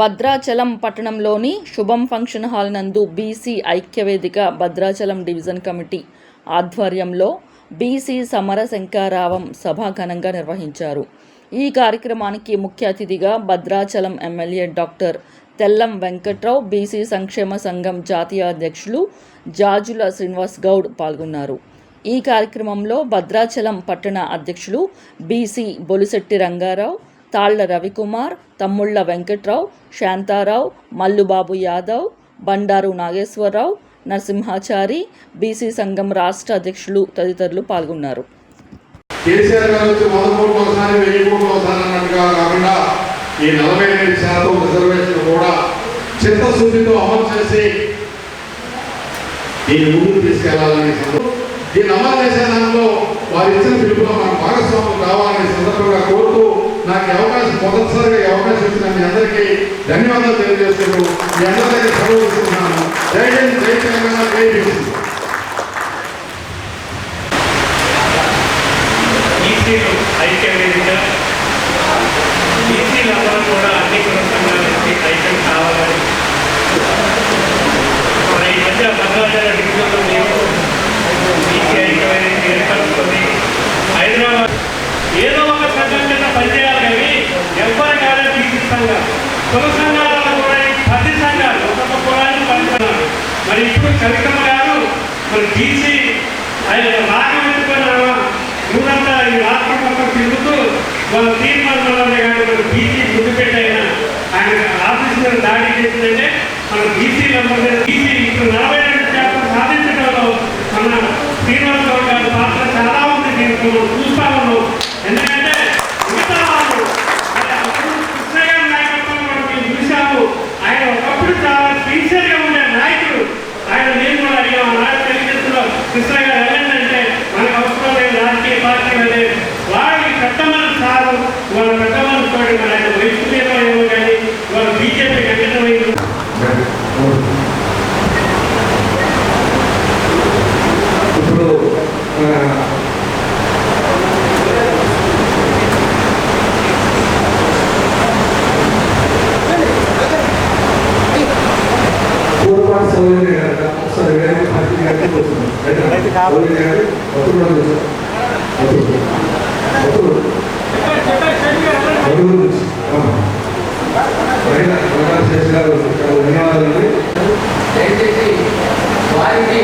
భద్రాచలం పట్టణంలోని శుభం function hall నందు బీసీ ఐక్యవేదిక భద్రాచలం డివిజన్ కమిటీ ఆధ్వర్యంలో బీసీ సమర శంకారావం సభ ఘనంగా నిర్వహించారు. ఈ కార్యక్రమానికి ముఖ్య అతిథిగా Bhadrachalam MLA doctor Tellam Venkatrao BC సంక్షేమ సంఘం జాతీయ అధ్యక్షులు జాజుల శ్రీనివాస్ గౌడ్ పాల్గొన్నారు. ఈ కార్యక్రమంలో భద్రాచలం పట్టణ అధ్యక్షులు బీసీ బొలిశెట్టి రంగారావు తాళ్ళ రవికుమార్ తమ్ముళ్ళ వెంకట్రావు శాంతారావు మల్లుబాబు యాదవ్ బండారు నాగేశ్వరరావు నరసింహాచారి బీసీ సంఘం రాష్ట్ర అధ్యక్షులు తదితరులు పాల్గొన్నారు. కేసీఆర్ గారు వచ్చి వంద కోట్లు ఒకసారి వెయ్యి కోట్లు ఒకసారి అన్నట్టుగా కాకుండా ఈ నలభై ఎనిమిది శాతం రిజర్వేషన్ కూడా చిత్తశుద్ధితో అమలు చేసి దీన్ని ముందుకు తీసుకెళ్ళాలని దీన్ని అమలు చేసే దానిలో వారు ఇచ్చిన పిలుపులో మనం భాగస్వామ్యం నాకు అవకాశం మొదటిసారిగా అవకాశం ఇచ్చిన మీ అందరికీ ధన్యవాదాలు తెలియజేస్తూ మీ అందరి దగ్గర సెలవు జై హింద్ జై తెలంగాణ జై బీసీ బీసీలు ఐక్య వేదిక బీసీలందరూ కూడా అన్ని కుల సంఘాల నుంచి ఐక్యం కావాలని మన ఈ మధ్య భద్రాచల డివిజన్లో మేము బీసీ ఐక్య వేదిక ఏర్పరచుకొని హైదరాబాద్ ఏదో ఒక సంఘం కింద పనిచేయాలి కానీ ఎవరి కాదు బీసీ సంఘం కుల సంఘాలలో కూడా ఈ పది సంఘాలు ఒక్కొక్క కులానికి పంచుతున్నారు మరి ఇప్పుడు కవితమ్మ గారు మరి బీసీ ఆయన రాగం ఎత్తుకున్న ఊరంతా ఈ రాష్ట్ర మొత్తం తిరుగుతూ వాళ్ళ తీర్మానాలనే కానీ మన బీసీ ముందు పెట్టైన ఆయన ఆఫీస్ మీద దాడి చేసిందంటే మన బీసీ బీసీ ఇప్పుడు నలభై రెండు శాతం సాధించడంలో మన శ్రీనివాస గౌడ్ గారి పాత్ర చాలా ఉంది దీంట్లో మనం చూస్తా ఉన్నాం. ఎందుకంటే మిగతా వాళ్ళు మరి అప్పుడు కృష్ణయ్య నాయకత్వం మనం మేము చూసాము ఆయన ఒకప్పుడు చాలా సిన్సియర్గా ఉండే నాయకుడు. ఆయన నేను కూడా అడిగాము నాయకుడు తెలియజేస్తున్నా కృష్ణయ్య గారు వెళ్ళండి మనకు అవసరం లేదు రాజకీయ పార్టీ లేదు వాళ్ళకి పెద్దమని సారు వాళ్ళ పెద్దమని తోటి మన ఆయన వయసు మీద ఏమో కానీ వాళ్ళ బీజేపీ ఖండితమైంది ఇప్పుడు ఆ, పూర్వపాటు సౌకర్యం ఒకసారి వేరే పార్టీ గారికి వస్తుంది సౌకర్యం గారు ఒత్తుడు కూడా చూసారు నుంచి శేష్ గారు ధన్యవాదాలు. దయచేసి వారికి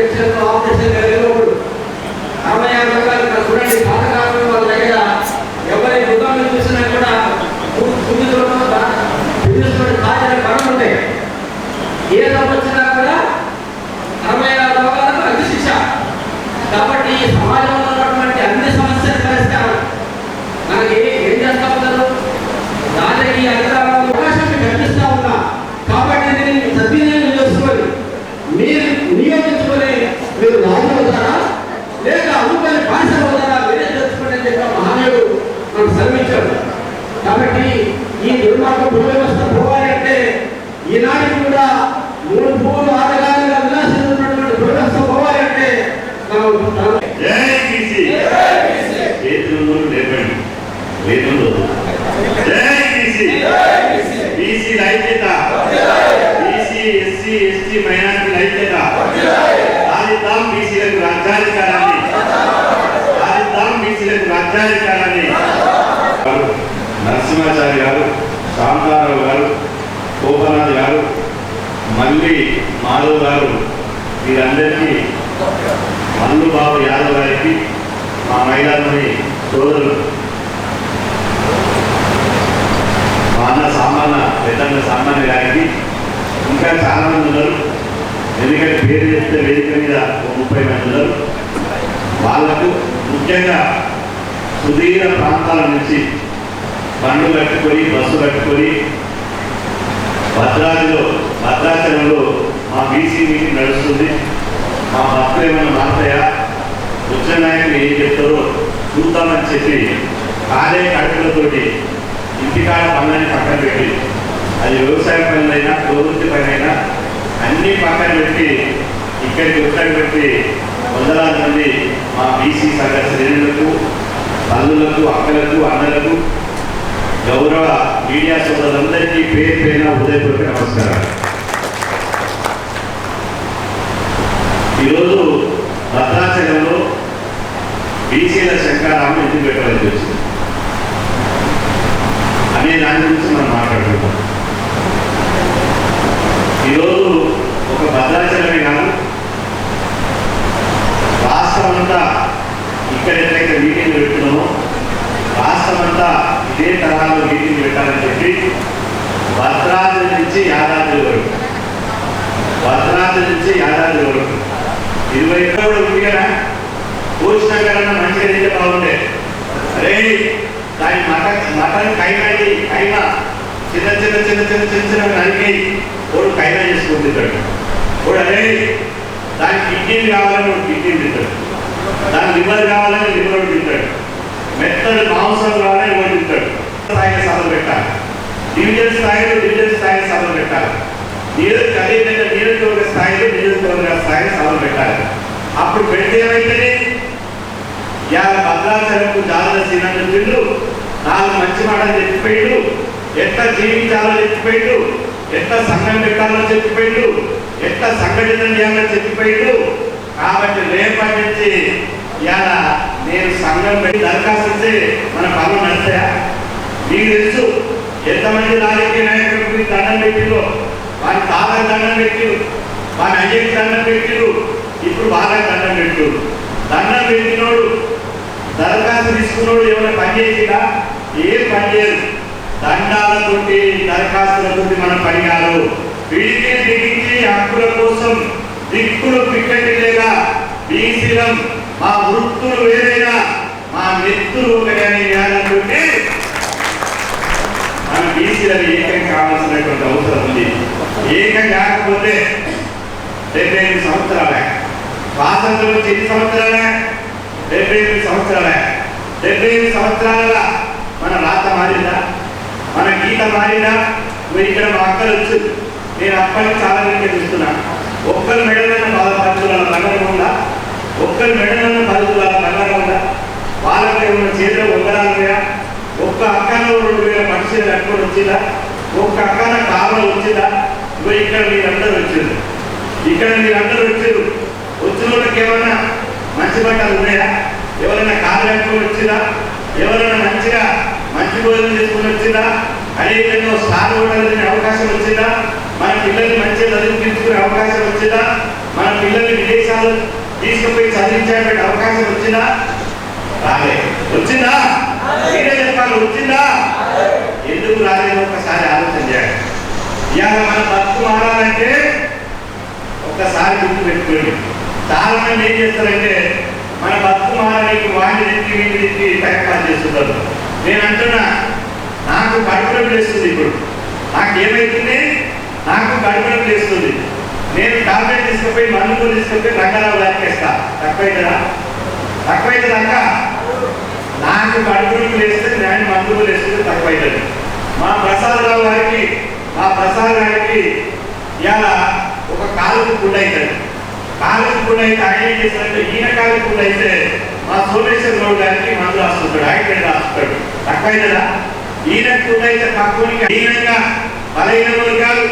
ఇంజక్షన్ ఆపరేషన్ జరిగినప్పుడు అరవై ఆరు రూపాయలు ఇక్కడ చూడండి పాతకాలం వాళ్ళ దగ్గర ఎవరి దుకాణం చూసినా కూడా ఉంటాయి ఏ తప్పు కూడా అరవై ఆరు రూపాయలకు అగ్ని శిక్ష కాబట్టి ఈ సమాజంలో ఉన్నటువంటి అన్ని సమస్యల పరిష్కారం మనకి ఏం చేస్తా ఉన్నారు దానికి అధికారులు అవకాశం కల్పిస్తా ఉన్నా కాబట్టి దీన్ని సద్వినియోగం చేసుకొని మీరు నియోగించుకొని మీరు రాజు అవుతారా లేక అమ్ముకొని బానిసలు అవుతారా మీరే తెలుసుకోండి అని చెప్పి మహానీయుడు మనకు శ్రమించాడు కాబట్టి ఈ దుర్మార్గం భూ వ్యవస్థ పోవాలి అంటే ఈనాటికి కూడా మూడు భూములు ఆడగాలిగా విలాసిస్తున్నటువంటి భూ వ్యవస్థ పోవాలి అంటే మనం జై బీసీ చేతులు లేపండి లేకుండా జై బీసీ బీసీ ఐక్యత బీసీ ఎస్సీ ఎస్టీ మైనార్టీ ఐక్యత సాధిద్దాం బీసీలకు రాజ్యాధికారాన్ని నరసింహాచారి గారు శాంతారావు గారు గోపనాథ్ గారు మళ్ళీ మాధవ్ గారు వీరందరికీ మల్లు బాబు యాదవ్ గారికి మా మైదాని సోదరులు మా అన్న సామాన్య పెద్ద సామాన్య గారికి ఇంకా చాలా మంది ఉన్నారు. ఎందుకంటే పేరు చెప్తే వేదిక మీద ఒక ముప్పై మంది ఉన్నారు. వాళ్ళకు ముఖ్యంగా సుదీర ప్రాంతాల నుంచి బండ్లు కట్టుకొని బస్సు కట్టుకొని భద్రాద్రిలో భద్రాచలంలో మా బీసీ మీటింగ్ నడుస్తుంది. మా భక్తులు ఏమైనా మారుతాయా? వచ్చిన నాయకులు ఏం చెప్తారో చూద్దామని చెప్పి కాలే కడుపులతోటి ఇంటికాడ పనులని పక్కన పెట్టి అది వ్యవసాయ పనులైనా ప్రవృత్తి పనైనా అన్ని పక్కన పెట్టి ఇక్కడికి ఉత్తరం పెట్టి వందలాది మంది మా బీసీ సంఘ శ్రేణులకు తల్లులకు అక్కలకు అన్నలకు గౌరవ మీడియా సోదరులందరికీ పేరు పైన ఉదయపూర్వక నమస్కారాలు. ఈరోజు భద్రాచలంలో బీసీల శంకారామం ఎందుకు పెట్టాలని వచ్చింది అనే దాని గురించి మనం మాట్లాడుకుంటాం ఈరోజు ఒక భద్రాచలమే కాదు రాష్ట్రం అంతా ఇక్కడ ఎట్లయితే మీటింగ్ పెడుతున్నామో రాష్ట్రం అంతా ఇదే తరహాలో మీటింగ్ పెట్టాలని చెప్పి భద్రాద్రి నుంచి యాదాద్రి వరకు భద్రాద్రి నుంచి యాదాద్రి వరకు ఇరవై కూడా ఉంది కదా పోషణ కన్నా మంచిగా తింటే బాగుండే. అరే దాని మటన్ మటన్ కైమాది కైమా. చిన్న చిన్న చిన్న చిన్న చిన్న చిన్న నరికి వాడు కైమా చేసుకుని తింటాడు. వాడు అరే దాని కిడ్నీలు కావాలని వాడు కిడ్నీలు తింటాడు. దాని లివర్ కావాలని లివర్ తింటాడు. మెత్తడు మాంసం కావాలని వాడు తింటాడు. స్థాయిలో సభలు పెట్టాలి. డివిజన్ స్థాయిలో డివిజన్ స్థాయిలో సభలు పెట్టాలి. నియోజక అదేవిధంగా నియోజకవర్గ స్థాయిలో నియోజకవర్గ స్థాయిని సవాలు పెట్టాలి. అప్పుడు పెడితే ఏమైతేనే ఇవాళ భద్రాచలకు జాతర సీనన్ను తిండు నాలుగు మంచి మాటలు చెప్పిపోయిండు ఎంత జీవించాలో చెప్పిపోయిండు ఎంత సంఘం పెట్టాలో చెప్పిపోయిండు ఎంత సంఘటన చేయాలో చెప్పిపోయిండు కాబట్టి రేపటి నుంచి ఇవాళ నేను సంఘం పెట్టి దరఖాస్తు ఇస్తే మన పనులు నడుస్తాయా? మీకు తెలుసు ఎంతమంది రాజకీయ నాయకులకు దండం పెట్టిందో వారి తాతకు దండం పెట్టిరు. వారి అయ్యకి దండం పెట్టిరు. ఇప్పుడు వాళ్ళకి దండం పెట్టు దండం పెట్టినోడు దరఖాస్తు తీసుకున్నోడు ఏమైనా పని చేసినా ఏం పని చేయరు. దండాలతోటి దరఖాస్తులతోటి మనం పని కాదు వీటిని బిగించి హక్కుల కోసం దిక్కులు పిక్కటి లేదా బీసీలం మా వృత్తులు వేరైనా మా నెత్తులు ఒకటి అనే మనం మన బీసీలకు ఏకం కావాల్సినటువంటి అవసరం ఉంది. ఏకం కాకపోతే డెబ్బై ఎనిమిది సంవత్సరాలే. స్వాతంత్రం వచ్చి ఎన్ని సంవత్సరాలే? డెబ్బై ఎనిమిది సంవత్సరాలే. డెబ్బై ఎనిమిది సంవత్సరాల మన రాత మారిందా? మన గీత మారిందా? మీరు ఇక్కడ మా అక్కలు వచ్చు నేను అప్పటి చాలా మంది చూస్తున్నా. ఒక్కరు మెడలను బాధ పద్ధతుల బంగారం ఉందా? ఒక్కరు మెడలను పద్ధతుల బంగారం ఉందా? వాళ్ళకి ఉన్న చేతిలో ఉంగరాలు ఒక్క అక్కలో రెండు వేల మనుషులు కట్టుకొని వచ్చిందా? ఒక్క అక్కన కాలం వచ్చిందా? ఇప్పుడు ఇక్కడ మీరందరూ వచ్చారు ఇక్కడ మీరందరూ వచ్చారు వచ్చిన వాళ్ళకి ఏమైనా మంచి బట్టలు ఉన్నాయా? ఎవరైనా కాలు కట్టుకొని వచ్చిందా? ఎవరైనా మంచిగా మంచి భోజనం చేసుకుని వచ్చిందా? అదేవిధంగా సార్ కూడా అవకాశం వచ్చిందా? మన పిల్లల్ని మంచిగా చదివించుకునే అవకాశం వచ్చిందా? మన పిల్లల్ని విదేశాలు తీసుకుపోయి చదివించేటువంటి అవకాశం వచ్చిందా? రాలే. వచ్చిందా? మీరే చెప్పాలి వచ్చిందా? ఎందుకు రాలేదు? ఒకసారి ఆలోచన చేయాలి ఇవాళ మన మారాలంటే ఒక్కసారి గుర్తు పెట్టుకోండి చాలా మంది ఏం చేస్తారంటే మన బతుకు మారడానికి వాడిని తెచ్చి వీడిని తెచ్చి ప్రయత్నాలు చేస్తున్నారు నేను అంటున్నా నాకు కడుపులో లేస్తుంది ఇప్పుడు. నాకు ఏమైతుంది? నాకు కడుపులో లేస్తుంది నేను టాబ్లెట్ తీసుకుపోయి మందులు తీసుకుపోయి రంగారావు లాక్కేస్తా తక్కువైతుందా? తక్కువైతుందక్క నాకు కడుపులు లేస్తే నేను మందులు వేస్తుంది తక్కువైతుంది. మా ప్రసాదరావు గారికి ఆ ప్రసాదానికి ఇలా ఒక కాలుకు గుడ్ అవుతుంది కాలుకు గుడ్ అయితే ఆయన ఏం చేస్తాడంటే ఈయన కాలుకు గుడ్ అయితే మా సోమేశ్వరరావు గారికి మందు రాస్తుంటాడు ఆయన రాస్తుంటాడు తక్కువైతుందా ఈయన గుడ్ అయితే పక్కనికి ఈయనగా బలహీన వర్గాలు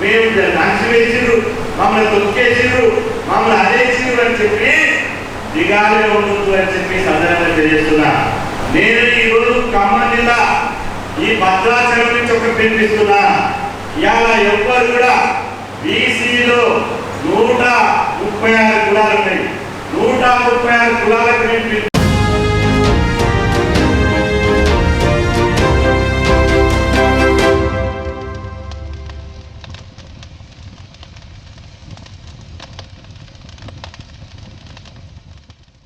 మేము లంచ్ వేసిండ్రు మమ్మల్ని తొక్కేసిర్రు మమ్మల్ని అదేసిర్రు అని చెప్పి దిగాలే ఉండదు అని చెప్పి సదనంగా తెలియజేస్తున్నా. నేను ఈ రోజు ఖమ్మం జిల్లా ఈ భద్రాచలం నుంచి ఒక పిలిపిస్తున్నా ఇవాళ ఎవ్వరు కూడా బీసీలో నూట ముప్పై ఆరు కులాలు ఉన్నాయి నూట ముప్పై ఆరు కులాలకు